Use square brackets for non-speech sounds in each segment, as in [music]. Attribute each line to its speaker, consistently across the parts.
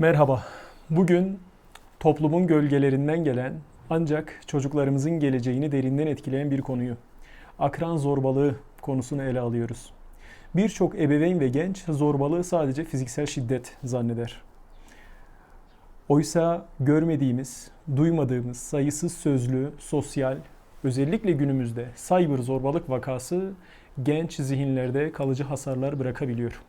Speaker 1: Merhaba. Bugün toplumun gölgelerinden gelen ancak çocuklarımızın geleceğini derinden etkileyen bir konuyu, akran zorbalığı konusunu ele alıyoruz. Birçok ebeveyn ve genç zorbalığı sadece fiziksel şiddet zanneder. Oysa görmediğimiz, duymadığımız sayısız sözlü, sosyal, özellikle günümüzde cyber zorbalık vakası genç zihinlerde kalıcı hasarlar bırakabiliyor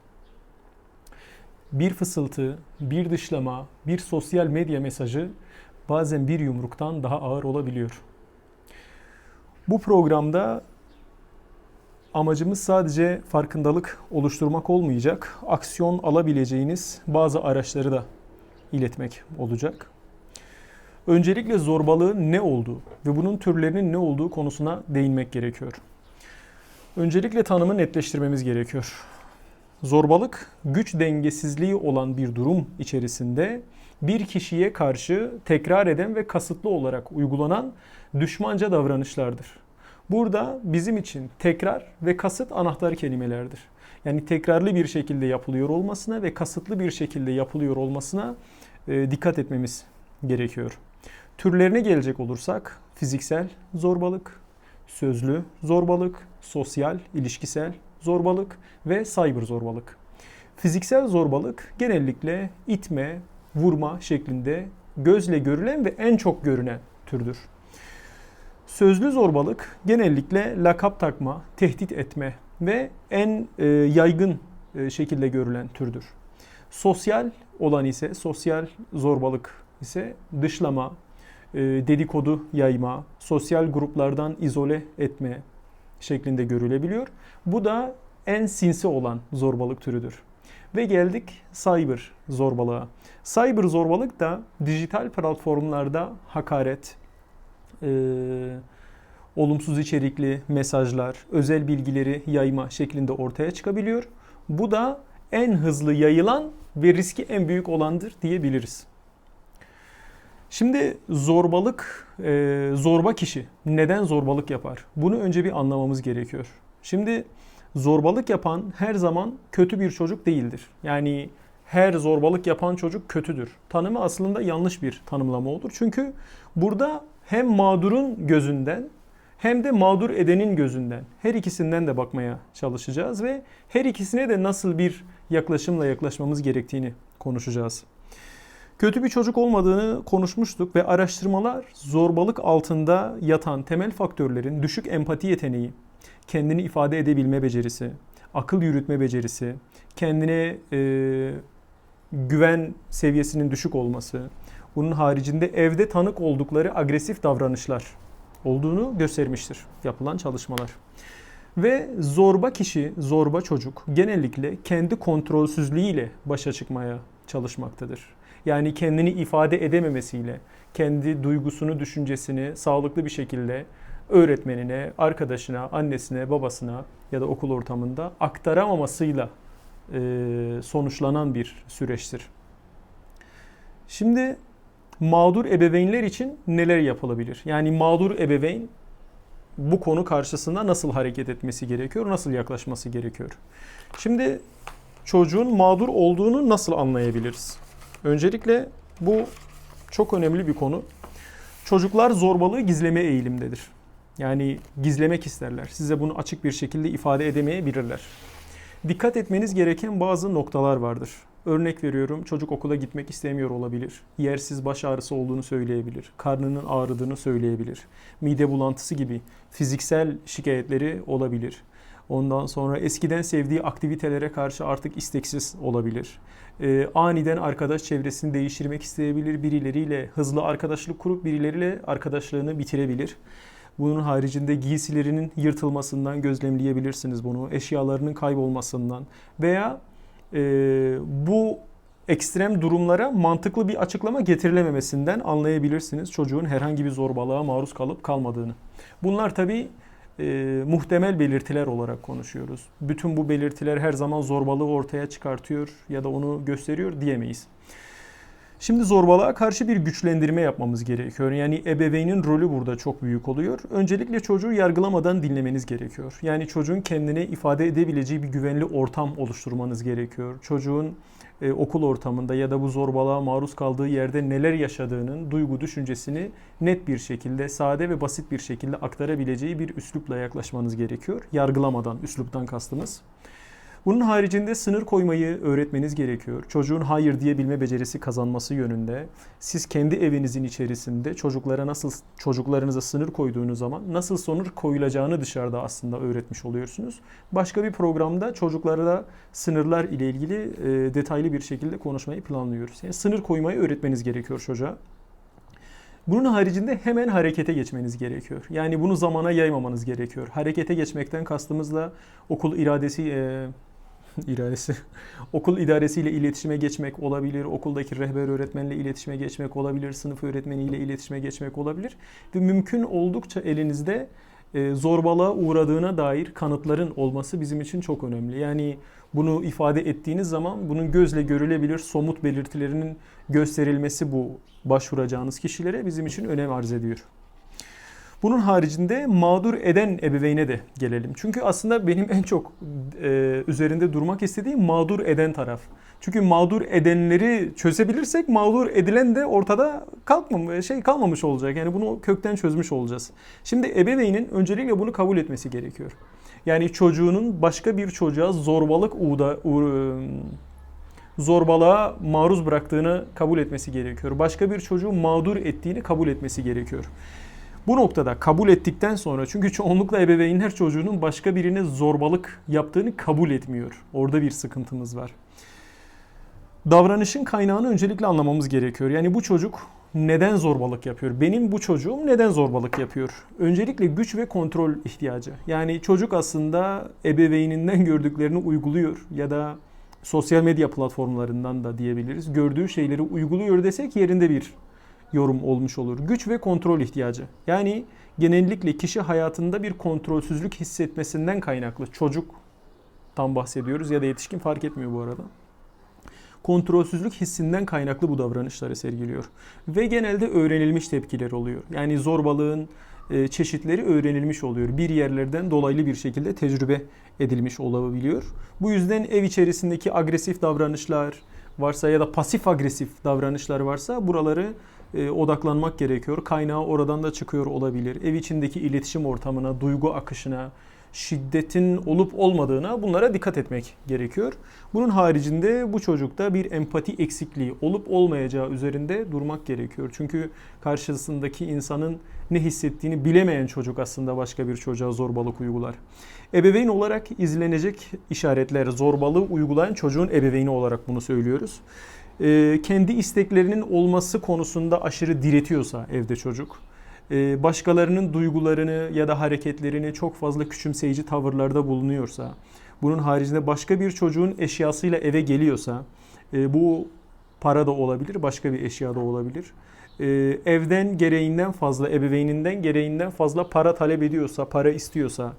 Speaker 1: bir fısıltı, bir dışlama, bir sosyal medya mesajı bazen bir yumruktan daha ağır olabiliyor. Bu programda amacımız sadece farkındalık oluşturmak olmayacak, aksiyon alabileceğiniz bazı araçları da iletmek olacak. Öncelikle zorbalığın ne olduğu ve bunun türlerinin ne olduğu konusuna değinmek gerekiyor. Öncelikle tanımı netleştirmemiz gerekiyor. Zorbalık, güç dengesizliği olan bir durum içerisinde bir kişiye karşı tekrar eden ve kasıtlı olarak uygulanan düşmanca davranışlardır. Burada bizim için tekrar ve kasıt anahtar kelimelerdir. Yani tekrarlı bir şekilde yapılıyor olmasına ve kasıtlı bir şekilde yapılıyor olmasına e, dikkat etmemiz gerekiyor. Türlerine gelecek olursak fiziksel zorbalık, sözlü zorbalık, sosyal, ilişkisel zorbalık ve cyber zorbalık. Fiziksel zorbalık genellikle itme, vurma şeklinde gözle görülen ve en çok görünen türdür. Sözlü zorbalık genellikle lakap takma, tehdit etme ve en e, yaygın e, şekilde görülen türdür. Sosyal olan ise sosyal zorbalık ise dışlama, e, dedikodu yayma, sosyal gruplardan izole etme şeklinde görülebiliyor. Bu da en sinsi olan zorbalık türüdür. Ve geldik cyber zorbalığa. Cyber zorbalık da dijital platformlarda hakaret, e, olumsuz içerikli mesajlar, özel bilgileri yayma şeklinde ortaya çıkabiliyor. Bu da en hızlı yayılan ve riski en büyük olandır diyebiliriz. Şimdi zorbalık, e, zorba kişi neden zorbalık yapar? Bunu önce bir anlamamız gerekiyor. Şimdi zorbalık yapan her zaman kötü bir çocuk değildir. Yani her zorbalık yapan çocuk kötüdür. Tanımı aslında yanlış bir tanımlama olur. Çünkü burada hem mağdurun gözünden hem de mağdur edenin gözünden her ikisinden de bakmaya çalışacağız ve her ikisine de nasıl bir yaklaşımla yaklaşmamız gerektiğini konuşacağız. Kötü bir çocuk olmadığını konuşmuştuk ve araştırmalar zorbalık altında yatan temel faktörlerin düşük empati yeteneği, kendini ifade edebilme becerisi, akıl yürütme becerisi, kendine e, güven seviyesinin düşük olması, bunun haricinde evde tanık oldukları agresif davranışlar olduğunu göstermiştir yapılan çalışmalar. Ve zorba kişi, zorba çocuk genellikle kendi kontrolsüzlüğüyle başa çıkmaya çalışmaktadır. Yani kendini ifade edememesiyle, kendi duygusunu, düşüncesini sağlıklı bir şekilde öğretmenine, arkadaşına, annesine, babasına ya da okul ortamında aktaramamasıyla e, sonuçlanan bir süreçtir. Şimdi mağdur ebeveynler için neler yapılabilir? Yani mağdur ebeveyn bu konu karşısında nasıl hareket etmesi gerekiyor, nasıl yaklaşması gerekiyor? Şimdi çocuğun mağdur olduğunu nasıl anlayabiliriz? Öncelikle bu çok önemli bir konu. Çocuklar zorbalığı gizleme eğilimdedir. Yani gizlemek isterler. Size bunu açık bir şekilde ifade edemeyebilirler. Dikkat etmeniz gereken bazı noktalar vardır. Örnek veriyorum çocuk okula gitmek istemiyor olabilir. Yersiz baş ağrısı olduğunu söyleyebilir. Karnının ağrıdığını söyleyebilir. Mide bulantısı gibi fiziksel şikayetleri olabilir. Ondan sonra eskiden sevdiği aktivitelere karşı artık isteksiz olabilir. Ee, aniden arkadaş çevresini değiştirmek isteyebilir. Birileriyle hızlı arkadaşlık kurup birileriyle arkadaşlığını bitirebilir. Bunun haricinde giysilerinin yırtılmasından gözlemleyebilirsiniz bunu. Eşyalarının kaybolmasından veya e, bu ekstrem durumlara mantıklı bir açıklama getirilememesinden anlayabilirsiniz çocuğun herhangi bir zorbalığa maruz kalıp kalmadığını. Bunlar tabii e, muhtemel belirtiler olarak konuşuyoruz. Bütün bu belirtiler her zaman zorbalığı ortaya çıkartıyor ya da onu gösteriyor diyemeyiz. Şimdi zorbalığa karşı bir güçlendirme yapmamız gerekiyor. Yani ebeveynin rolü burada çok büyük oluyor. Öncelikle çocuğu yargılamadan dinlemeniz gerekiyor. Yani çocuğun kendini ifade edebileceği bir güvenli ortam oluşturmanız gerekiyor. Çocuğun e, okul ortamında ya da bu zorbalığa maruz kaldığı yerde neler yaşadığının duygu düşüncesini net bir şekilde, sade ve basit bir şekilde aktarabileceği bir üslupla yaklaşmanız gerekiyor. Yargılamadan, üsluptan kastımız. Bunun haricinde sınır koymayı öğretmeniz gerekiyor. Çocuğun hayır diyebilme becerisi kazanması yönünde. Siz kendi evinizin içerisinde çocuklara nasıl çocuklarınıza sınır koyduğunuz zaman nasıl sınır koyulacağını dışarıda aslında öğretmiş oluyorsunuz. Başka bir programda çocuklara sınırlar ile ilgili e, detaylı bir şekilde konuşmayı planlıyoruz. Yani sınır koymayı öğretmeniz gerekiyor çocuğa. Bunun haricinde hemen harekete geçmeniz gerekiyor. Yani bunu zamana yaymamanız gerekiyor. Harekete geçmekten kastımızla okul iradesi e, [laughs] iradesi okul idaresiyle iletişime geçmek olabilir, okuldaki rehber öğretmenle iletişime geçmek olabilir, sınıf öğretmeniyle iletişime geçmek olabilir ve mümkün oldukça elinizde e, zorbalığa uğradığına dair kanıtların olması bizim için çok önemli. Yani bunu ifade ettiğiniz zaman bunun gözle görülebilir somut belirtilerinin gösterilmesi bu başvuracağınız kişilere bizim için önem arz ediyor. Bunun haricinde mağdur eden ebeveyne de gelelim. Çünkü aslında benim en çok e, üzerinde durmak istediğim mağdur eden taraf. Çünkü mağdur edenleri çözebilirsek mağdur edilen de ortada kalkmam şey kalmamış olacak. Yani bunu kökten çözmüş olacağız. Şimdi ebeveynin öncelikle bunu kabul etmesi gerekiyor. Yani çocuğunun başka bir çocuğa zorbalık uğda, zorbalığa maruz bıraktığını kabul etmesi gerekiyor. Başka bir çocuğu mağdur ettiğini kabul etmesi gerekiyor. Bu noktada kabul ettikten sonra çünkü çoğunlukla ebeveynler çocuğunun başka birine zorbalık yaptığını kabul etmiyor. Orada bir sıkıntımız var. Davranışın kaynağını öncelikle anlamamız gerekiyor. Yani bu çocuk neden zorbalık yapıyor? Benim bu çocuğum neden zorbalık yapıyor? Öncelikle güç ve kontrol ihtiyacı. Yani çocuk aslında ebeveyninden gördüklerini uyguluyor ya da sosyal medya platformlarından da diyebiliriz. Gördüğü şeyleri uyguluyor desek yerinde bir yorum olmuş olur. Güç ve kontrol ihtiyacı. Yani genellikle kişi hayatında bir kontrolsüzlük hissetmesinden kaynaklı. Çocuk tam bahsediyoruz ya da yetişkin fark etmiyor bu arada. Kontrolsüzlük hissinden kaynaklı bu davranışları sergiliyor. Ve genelde öğrenilmiş tepkiler oluyor. Yani zorbalığın e, çeşitleri öğrenilmiş oluyor. Bir yerlerden dolaylı bir şekilde tecrübe edilmiş olabiliyor. Bu yüzden ev içerisindeki agresif davranışlar varsa ya da pasif agresif davranışlar varsa buraları e, odaklanmak gerekiyor. Kaynağı oradan da çıkıyor olabilir. Ev içindeki iletişim ortamına, duygu akışına, şiddetin olup olmadığına bunlara dikkat etmek gerekiyor. Bunun haricinde bu çocukta bir empati eksikliği olup olmayacağı üzerinde durmak gerekiyor. Çünkü karşısındaki insanın ne hissettiğini bilemeyen çocuk aslında başka bir çocuğa zorbalık uygular. Ebeveyn olarak izlenecek işaretler zorbalığı uygulayan çocuğun ebeveyni olarak bunu söylüyoruz. Ee, kendi isteklerinin olması konusunda aşırı diretiyorsa evde çocuk, e, başkalarının duygularını ya da hareketlerini çok fazla küçümseyici tavırlarda bulunuyorsa, bunun haricinde başka bir çocuğun eşyasıyla eve geliyorsa, e, bu para da olabilir, başka bir eşya da olabilir. E, evden gereğinden fazla, ebeveyninden gereğinden fazla para talep ediyorsa, para istiyorsa,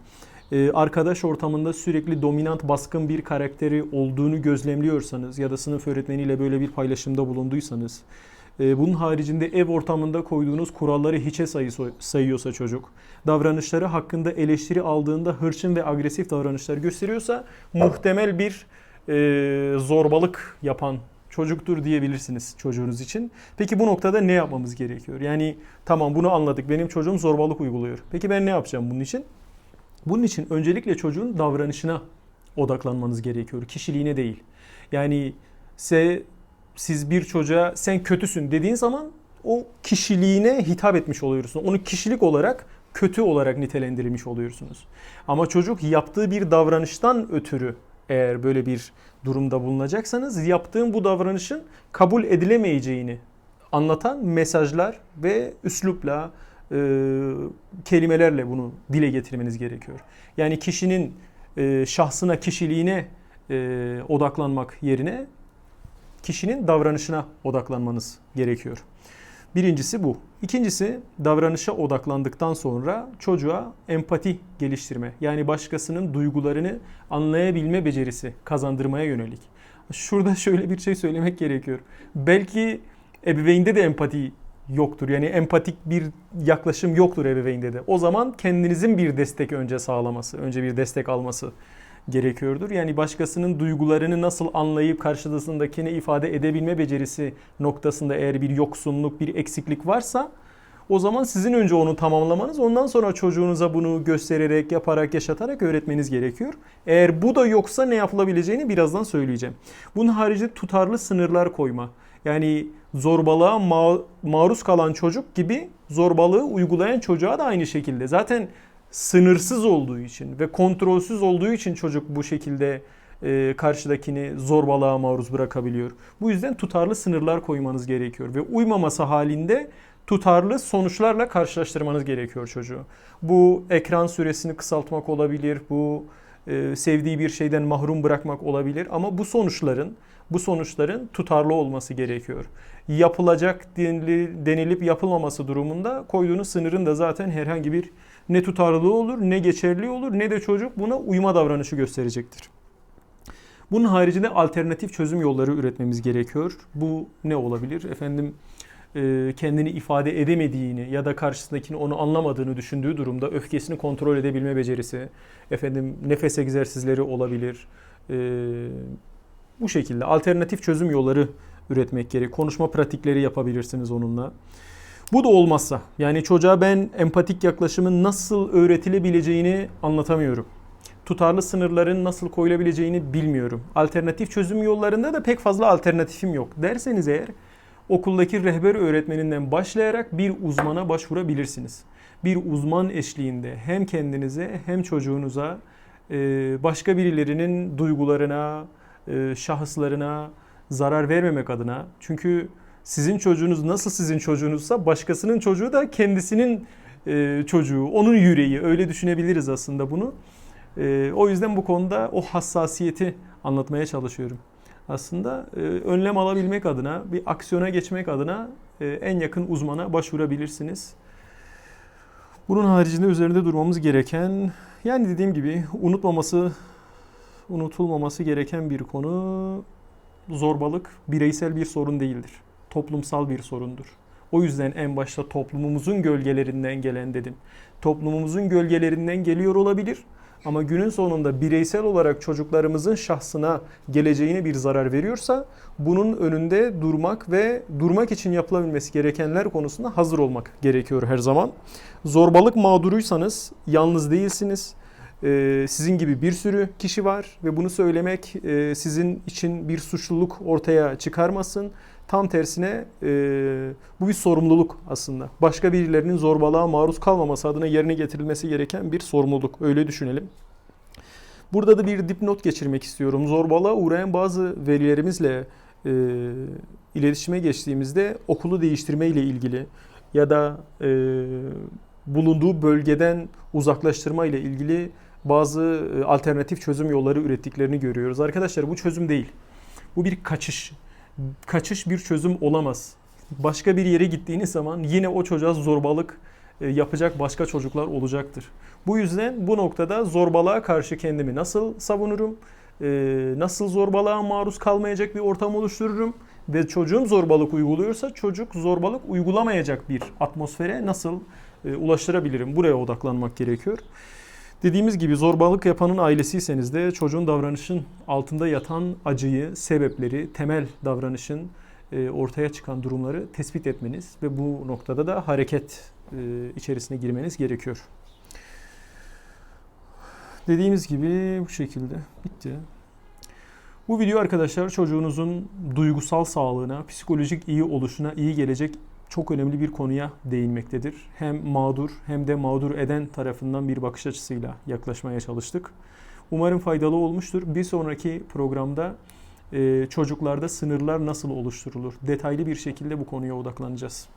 Speaker 1: ee, arkadaş ortamında sürekli dominant baskın bir karakteri olduğunu gözlemliyorsanız ya da sınıf öğretmeniyle böyle bir paylaşımda bulunduysanız e, bunun haricinde ev ortamında koyduğunuz kuralları hiçe sayıyorsa çocuk, davranışları hakkında eleştiri aldığında hırçın ve agresif davranışlar gösteriyorsa muhtemel bir e, zorbalık yapan çocuktur diyebilirsiniz çocuğunuz için. Peki bu noktada ne yapmamız gerekiyor? Yani tamam bunu anladık. Benim çocuğum zorbalık uyguluyor. Peki ben ne yapacağım bunun için? Bunun için öncelikle çocuğun davranışına odaklanmanız gerekiyor. Kişiliğine değil. Yani se, siz bir çocuğa sen kötüsün dediğin zaman o kişiliğine hitap etmiş oluyorsunuz. Onu kişilik olarak kötü olarak nitelendirilmiş oluyorsunuz. Ama çocuk yaptığı bir davranıştan ötürü eğer böyle bir durumda bulunacaksanız yaptığın bu davranışın kabul edilemeyeceğini anlatan mesajlar ve üslupla, e, kelimelerle bunu dile getirmeniz gerekiyor. Yani kişinin e, şahsına, kişiliğine e, odaklanmak yerine kişinin davranışına odaklanmanız gerekiyor. Birincisi bu. İkincisi davranışa odaklandıktan sonra çocuğa empati geliştirme. Yani başkasının duygularını anlayabilme becerisi kazandırmaya yönelik. Şurada [laughs] şöyle bir şey söylemek gerekiyor. Belki ebeveynde de empati yoktur. Yani empatik bir yaklaşım yoktur ebeveynde de. O zaman kendinizin bir destek önce sağlaması, önce bir destek alması gerekiyordur. Yani başkasının duygularını nasıl anlayıp karşısındakini ifade edebilme becerisi noktasında eğer bir yoksunluk, bir eksiklik varsa o zaman sizin önce onu tamamlamanız, ondan sonra çocuğunuza bunu göstererek, yaparak, yaşatarak öğretmeniz gerekiyor. Eğer bu da yoksa ne yapılabileceğini birazdan söyleyeceğim. Bunun haricinde tutarlı sınırlar koyma. Yani zorbalığa ma- maruz kalan çocuk gibi zorbalığı uygulayan çocuğa da aynı şekilde. Zaten sınırsız olduğu için ve kontrolsüz olduğu için çocuk bu şekilde e, karşıdakini zorbalığa maruz bırakabiliyor. Bu yüzden tutarlı sınırlar koymanız gerekiyor ve uymaması halinde tutarlı sonuçlarla karşılaştırmanız gerekiyor çocuğu. Bu ekran süresini kısaltmak olabilir, bu e, sevdiği bir şeyden mahrum bırakmak olabilir ama bu sonuçların bu sonuçların tutarlı olması gerekiyor. Yapılacak denili- denilip yapılmaması durumunda koyduğunuz sınırın da zaten herhangi bir ne tutarlılığı olur, ne geçerli olur, ne de çocuk buna uyma davranışı gösterecektir. Bunun haricinde alternatif çözüm yolları üretmemiz gerekiyor. Bu ne olabilir? Efendim e, kendini ifade edemediğini ya da karşısındakini onu anlamadığını düşündüğü durumda öfkesini kontrol edebilme becerisi, efendim nefes egzersizleri olabilir. Bu şekilde alternatif çözüm yolları üretmek gerek. Konuşma pratikleri yapabilirsiniz onunla. Bu da olmazsa yani çocuğa ben empatik yaklaşımın nasıl öğretilebileceğini anlatamıyorum. Tutarlı sınırların nasıl koyulabileceğini bilmiyorum. Alternatif çözüm yollarında da pek fazla alternatifim yok derseniz eğer okuldaki rehber öğretmeninden başlayarak bir uzmana başvurabilirsiniz. Bir uzman eşliğinde hem kendinize hem çocuğunuza başka birilerinin duygularına, e, şahıslarına zarar vermemek adına. Çünkü sizin çocuğunuz nasıl sizin çocuğunuzsa başkasının çocuğu da kendisinin e, çocuğu, onun yüreği. Öyle düşünebiliriz aslında bunu. E, O yüzden bu konuda o hassasiyeti anlatmaya çalışıyorum aslında önlem alabilmek adına, bir aksiyona geçmek adına en yakın uzmana başvurabilirsiniz. Bunun haricinde üzerinde durmamız gereken, yani dediğim gibi unutmaması, unutulmaması gereken bir konu zorbalık bireysel bir sorun değildir. Toplumsal bir sorundur. O yüzden en başta toplumumuzun gölgelerinden gelen dedim. Toplumumuzun gölgelerinden geliyor olabilir. Ama günün sonunda bireysel olarak çocuklarımızın şahsına geleceğine bir zarar veriyorsa bunun önünde durmak ve durmak için yapılabilmesi gerekenler konusunda hazır olmak gerekiyor her zaman. Zorbalık mağduruysanız yalnız değilsiniz. Ee, sizin gibi bir sürü kişi var ve bunu söylemek e, sizin için bir suçluluk ortaya çıkarmasın. Tam tersine e, bu bir sorumluluk aslında. Başka birilerinin zorbalığa maruz kalmaması adına yerine getirilmesi gereken bir sorumluluk. Öyle düşünelim. Burada da bir dipnot geçirmek istiyorum. Zorbalığa uğrayan bazı velilerimizle e, iletişime geçtiğimizde okulu değiştirme ile ilgili ya da e, bulunduğu bölgeden uzaklaştırma ile ilgili bazı e, alternatif çözüm yolları ürettiklerini görüyoruz. Arkadaşlar bu çözüm değil. Bu bir kaçış. Kaçış bir çözüm olamaz. Başka bir yere gittiğiniz zaman yine o çocuğa zorbalık e, yapacak başka çocuklar olacaktır. Bu yüzden bu noktada zorbalığa karşı kendimi nasıl savunurum? E, Nasıl zorbalığa maruz kalmayacak bir ortam oluştururum? Ve çocuğum zorbalık uyguluyorsa çocuk zorbalık uygulamayacak bir atmosfere nasıl ulaştırabilirim? Buraya odaklanmak gerekiyor. Dediğimiz gibi zorbalık yapanın ailesiyseniz de çocuğun davranışın altında yatan acıyı, sebepleri, temel davranışın e, ortaya çıkan durumları tespit etmeniz ve bu noktada da hareket e, içerisine girmeniz gerekiyor. Dediğimiz gibi bu şekilde bitti. Bu video arkadaşlar çocuğunuzun duygusal sağlığına, psikolojik iyi oluşuna iyi gelecek çok önemli bir konuya değinmektedir. Hem mağdur hem de mağdur eden tarafından bir bakış açısıyla yaklaşmaya çalıştık. Umarım faydalı olmuştur. Bir sonraki programda e, çocuklarda sınırlar nasıl oluşturulur? Detaylı bir şekilde bu konuya odaklanacağız.